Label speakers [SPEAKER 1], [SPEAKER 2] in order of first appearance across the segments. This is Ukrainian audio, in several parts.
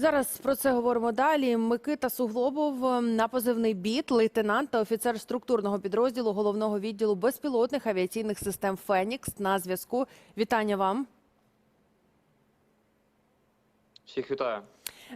[SPEAKER 1] Зараз про це говоримо далі. Микита Суглобов ем, на позивний біт, лейтенант та офіцер структурного підрозділу головного відділу безпілотних авіаційних систем Фенікс на зв'язку. Вітання вам.
[SPEAKER 2] Всіх вітаю.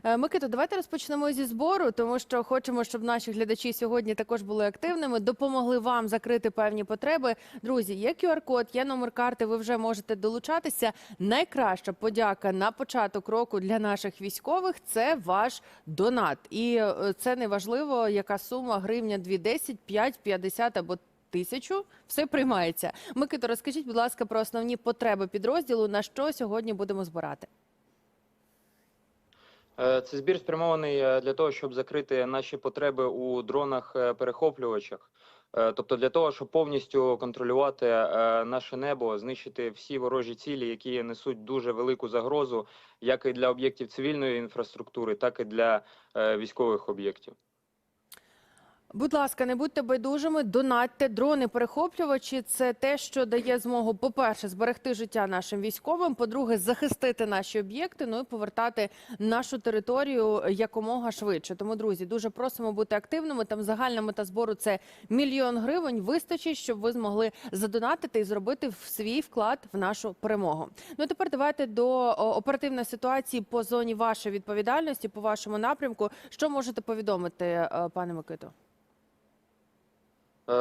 [SPEAKER 1] Е, Микито, давайте розпочнемо зі збору, тому що хочемо, щоб наші глядачі сьогодні також були активними, допомогли вам закрити певні потреби. Друзі, є QR-код, є номер карти. Ви вже можете долучатися. Найкраща подяка на початок року для наших військових це ваш донат. І е, це не важливо, яка сума гривня 2, 10, 5, 50 або Тисячу все приймається. Микито, розкажіть, будь ласка, про основні потреби підрозділу. На що сьогодні будемо збирати?
[SPEAKER 2] Е, Це збір спрямований е, для того, щоб закрити наші потреби у дронах-перехоплювачах. Е, Тобто для того, щоб повністю контролювати наше небо, знищити всі ворожі цілі, які несуть дуже велику загрозу, як і для об'єктів цивільної інфраструктури, так і для військових об'єктів.
[SPEAKER 1] Будь ласка, не будьте байдужими, донатьте дрони перехоплювачі. Це те, що дає змогу, по-перше, зберегти життя нашим військовим. По-друге, захистити наші об'єкти. Ну і повертати нашу територію якомога швидше. Тому, друзі, дуже просимо бути активними. Там загальна мета збору це мільйон гривень. Вистачить, щоб ви змогли задонатити і зробити свій вклад в нашу перемогу. Ну тепер давайте до оперативної ситуації по зоні вашої відповідальності, по вашому напрямку. Що можете повідомити, е, пане Микито?
[SPEAKER 2] Е,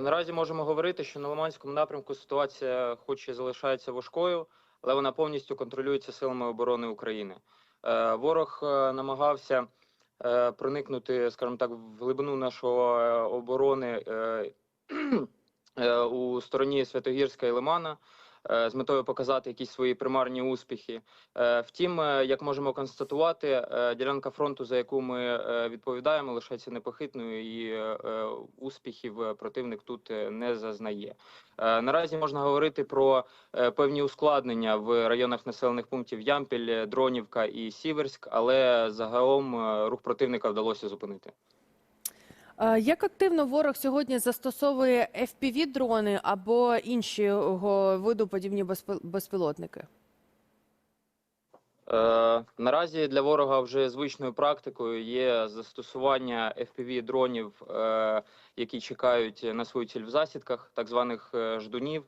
[SPEAKER 2] Наразі можемо говорити, що на Лиманському напрямку ситуація, хоч і залишається важкою, але вона повністю контролюється силами оборони України. Е, Ворог е, намагався проникнути, скажімо так, в глибину нашого оборони у стороні Святогірська і Лимана з метою показати якісь свої примарні успіхи. Е, Втім, е, як можемо констатувати, е, ділянка фронту, за яку ми е, відповідаємо, лишається непохитною, і е, е, успіхів е, противник тут е, не зазнає. Е, Наразі можна говорити про е, певні ускладнення в районах населених пунктів Ямпіль, е, Дронівка і Сіверськ, але загалом е, рух противника вдалося зупинити.
[SPEAKER 1] Е, Як активно ворог сьогодні застосовує fpv дрони або іншого виду подібні безпі- безпілотники?
[SPEAKER 2] Е, наразі для ворога вже звичною практикою є застосування fpv дронів, е, які чекають на свою ціль в засідках, так званих е, ждунів.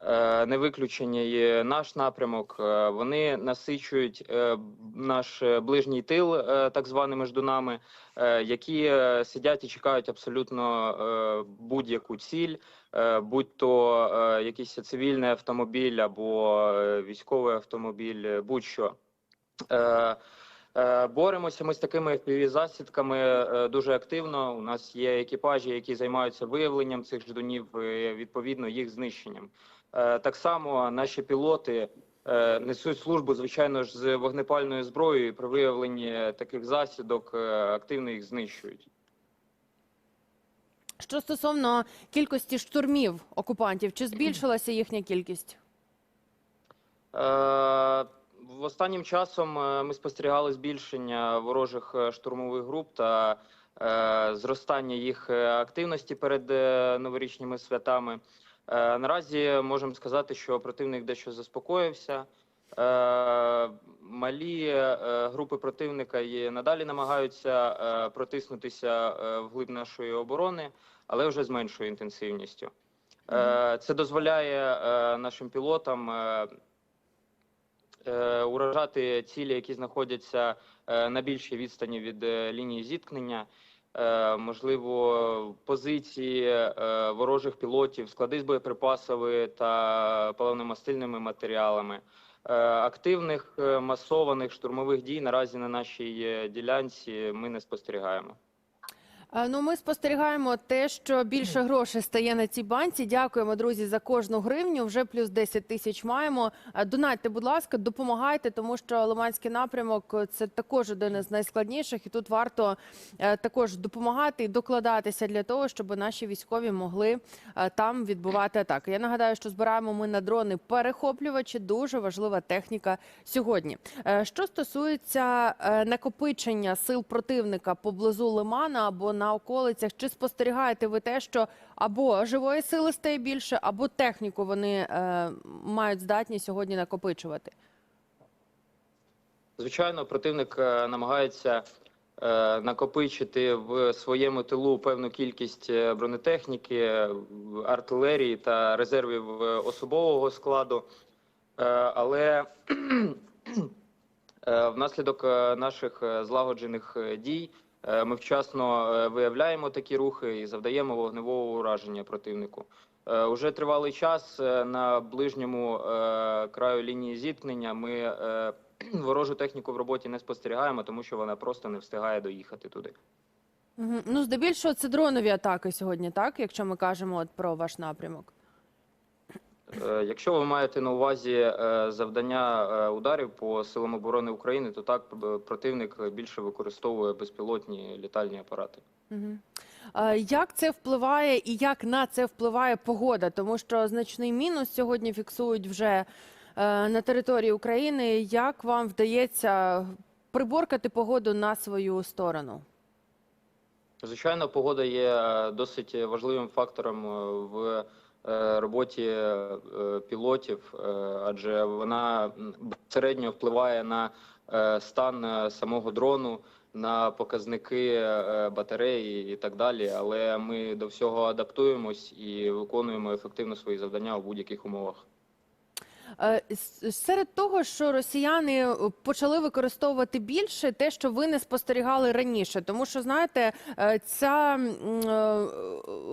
[SPEAKER 2] Е, не виключення є наш напрямок. Е, вони насичують е, наш ближній тил так званими ждунами, е, які сидять і чекають абсолютно будь-яку ціль, будь то якийсь цивільний автомобіль або військовий автомобіль, будь-що. Е, е, Боремося ми з такими FPV-засідками е, дуже активно. У нас є екіпажі, які займаються виявленням цих ждунів, і, відповідно їх знищенням. Е, Так само наші пілоти е, несуть службу, звичайно ж, з вогнепальною зброєю. і При виявленні таких засідок е, активно їх знищують.
[SPEAKER 1] Що стосовно кількості штурмів окупантів, чи збільшилася їхня кількість?
[SPEAKER 2] Е, Останнім часом е, ми спостерігали збільшення ворожих е, штурмових груп та е, зростання їх активності перед новорічними святами. Е, Наразі можемо сказати, що противник дещо заспокоївся. Е, Малі е, групи противника і надалі намагаються е, протиснутися е, вглиб нашої оборони, але вже з меншою інтенсивністю. Е, Це дозволяє е, нашим пілотам е, уражати цілі, які знаходяться е, на більшій відстані від е, лінії зіткнення. Е, Можливо, позиції е, ворожих пілотів, склади з боєприпасами та паливно-мастильними матеріалами. Е, Активних е, масованих штурмових дій наразі на нашій е, ділянці ми не спостерігаємо.
[SPEAKER 1] Ну, ми спостерігаємо те, що більше грошей стає на цій банці. Дякуємо, друзі, за кожну гривню. Вже плюс 10 тисяч маємо. Е, Донатьте, будь ласка, допомагайте, тому що Лиманський напрямок це також один із найскладніших, і тут варто е, також допомагати і докладатися для того, щоб наші військові могли е, там відбувати атаки. Я нагадаю, що збираємо ми на дрони перехоплювачі. Дуже важлива техніка сьогодні. Е, Що стосується накопичення сил противника поблизу Лимана або на околицях, чи спостерігаєте ви те, що або живої сили стає більше, або техніку вони е, мають здатність сьогодні накопичувати?
[SPEAKER 2] Звичайно, противник е, намагається е, накопичити в своєму тилу певну кількість е, бронетехніки, артилерії та резервів особового складу. Але внаслідок наших злагоджених дій ми вчасно е, виявляємо такі рухи і завдаємо вогневого ураження противнику. Е, Уже тривалий час е, на ближньому е, краю лінії зіткнення ми е, ворожу техніку в роботі не спостерігаємо, тому що вона просто не встигає доїхати туди.
[SPEAKER 1] Ну, здебільшого, це дронові атаки сьогодні, так? Якщо ми кажемо от про ваш напрямок.
[SPEAKER 2] Е, Якщо ви маєте на увазі е, завдання е, ударів по силам оборони України, то так противник більше використовує безпілотні літальні апарати.
[SPEAKER 1] Як це впливає і як на це впливає погода? Тому що значний мінус сьогодні фіксують вже на території України. Як вам вдається приборкати погоду на свою сторону?
[SPEAKER 2] Звичайно, погода є досить важливим фактором в роботі е, пілотів, е, адже вона безпосередньо впливає на е, стан е, самого дрону, на показники е, батареї і так далі. Але ми до всього адаптуємось і виконуємо ефективно свої завдання у будь-яких умовах.
[SPEAKER 1] Е, Серед того, що росіяни е, почали використовувати більше те, що ви не спостерігали раніше, тому що знаєте, е, ця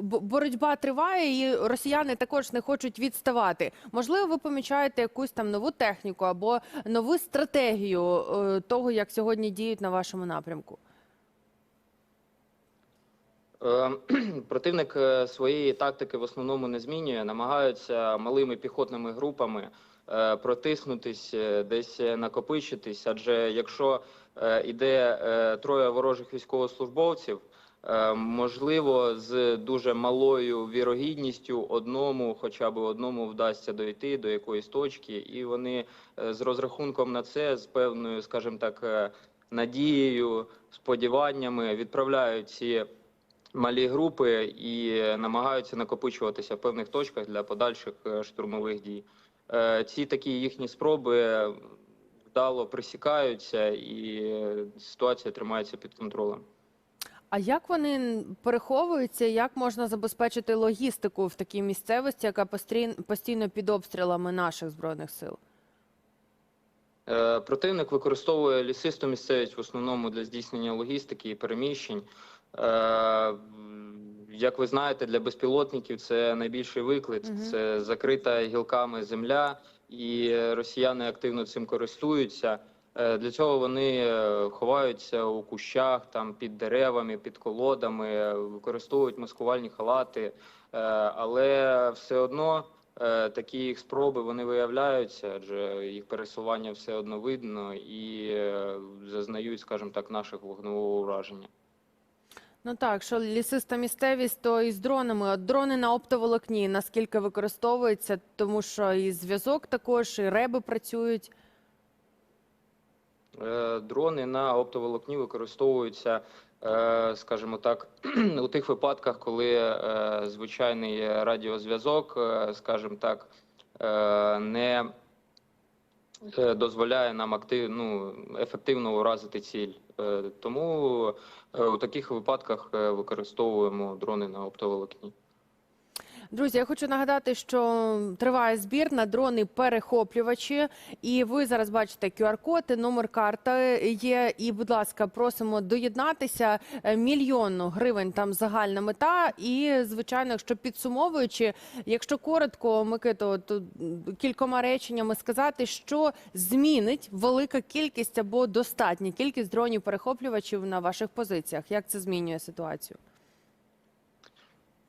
[SPEAKER 1] боротьба триває, і росіяни також не хочуть відставати. Можливо, ви помічаєте якусь там нову техніку або нову стратегію того, як сьогодні діють на вашому напрямку.
[SPEAKER 2] Е, Противник е, своєї тактики в основному не змінює, намагаються малими піхотними групами е, протиснутись, е, десь накопичитись. Адже якщо е, іде е, троє ворожих військовослужбовців, можливо, з дуже малою вірогідністю одному, хоча б одному вдасться дойти до якоїсь точки, і вони з розрахунком на це, з певною, скажімо так, надією, сподіваннями відправляють ці малі групи і намагаються накопичуватися в певних точках для подальших е, штурмових дій. Е, Ці такі їхні спроби вдало присікаються, і ситуація тримається під контролем.
[SPEAKER 1] А як вони переховуються? Як можна забезпечити логістику в такій місцевості, яка постійно під обстрілами наших збройних сил?
[SPEAKER 2] Е, Противник використовує лісисту місцевість в основному для здійснення логістики і переміщень. Е, Як ви знаєте, для безпілотників це найбільший виклик.
[SPEAKER 1] Мгм.
[SPEAKER 2] Це закрита гілками земля, і росіяни активно цим користуються. Е, Для цього вони е, ховаються у кущах, там під деревами, під колодами, е, використовують маскувальні халати, Е, але все одно е, такі їх спроби вони виявляються, адже їх пересування все одно видно і е, зазнають, скажімо так, наших вогневого ураження.
[SPEAKER 1] Ну так, що лісиста місцевість, то і з дронами. От дрони на оптоволокні наскільки використовуються, тому що і зв'язок також, і реби працюють.
[SPEAKER 2] Е, Дрони на оптоволокні використовуються, е, скажімо так, у тих випадках, коли е, звичайний радіозв'язок, скажімо так, не дозволяє нам актив, ну, ефективно уразити ціль. Е, Тому е, у таких випадках е, використовуємо дрони на оптоволокні.
[SPEAKER 1] Друзі, я хочу нагадати, що триває збір на дрони перехоплювачі, і ви зараз бачите QR-код, номер карти є. І, будь ласка, просимо доєднатися. Е, Мільйон гривень там загальна мета. І звичайно, якщо підсумовуючи, якщо коротко, Микито, то кількома реченнями сказати, що змінить велика кількість або достатня кількість дронів перехоплювачів на ваших позиціях. Як це змінює ситуацію?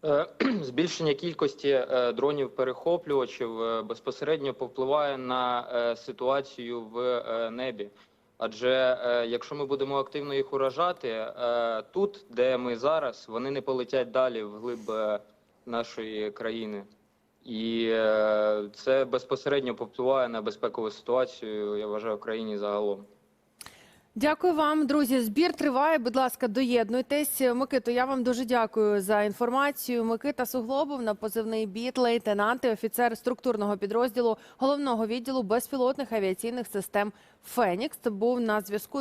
[SPEAKER 2] Е, Збільшення кількості е, дронів-перехоплювачів е, безпосередньо повпливає на ситуацію в небі. Адже якщо ми будемо активно їх уражати, тут, де ми зараз, вони не полетять далі вглиб нашої країни. І це безпосередньо повпливає на безпекову ситуацію, я вважаю, в країні загалом.
[SPEAKER 1] Дякую вам, друзі. Збір триває. Будь ласка, доєднуйтесь. Микито, я вам дуже дякую за інформацію. Микита Суглобов на позивний біт, лейтенант і офіцер структурного підрозділу головного відділу безпілотних авіаційних систем Фенікс був на зв'язку.